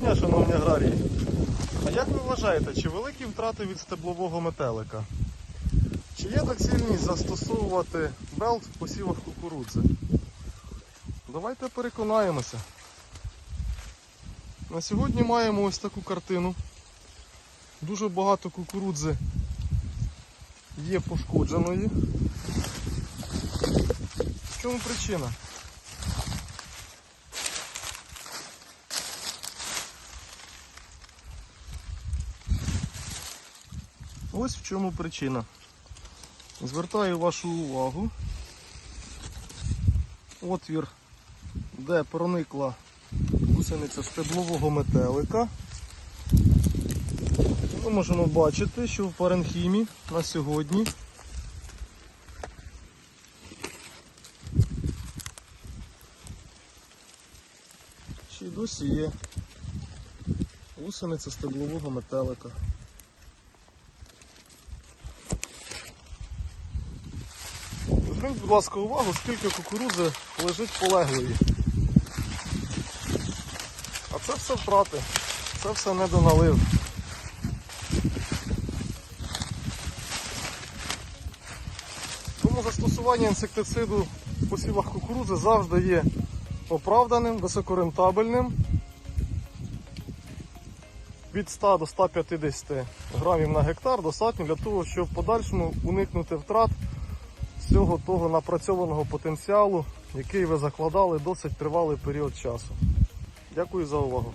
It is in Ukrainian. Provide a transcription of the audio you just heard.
дня, шановні аграрії. А як ви вважаєте, чи великі втрати від стеблового метелика? Чи є доцільність застосовувати белт в посівах кукурудзи? Давайте переконаємося. На сьогодні маємо ось таку картину. Дуже багато кукурудзи є пошкодженої. В чому причина? Ось в чому причина. Звертаю вашу увагу. Отвір, де проникла гусениця стеблового метелика. Ми можемо бачити, що в паренхімі на сьогодні ще досі є гусениця стеблового метелика. Зверніть, будь ласка, увагу, скільки кукурудзи лежить полеглої. А це все втрати, це все недоналив. Тому застосування інсектициду в посівах кукурудзи завжди є оправданим, високорентабельним. Від 100 до 150 грамів на гектар достатньо для того, щоб в подальшому уникнути втрат всього того напрацьованого потенціалу, який ви закладали досить тривалий період часу. Дякую за увагу.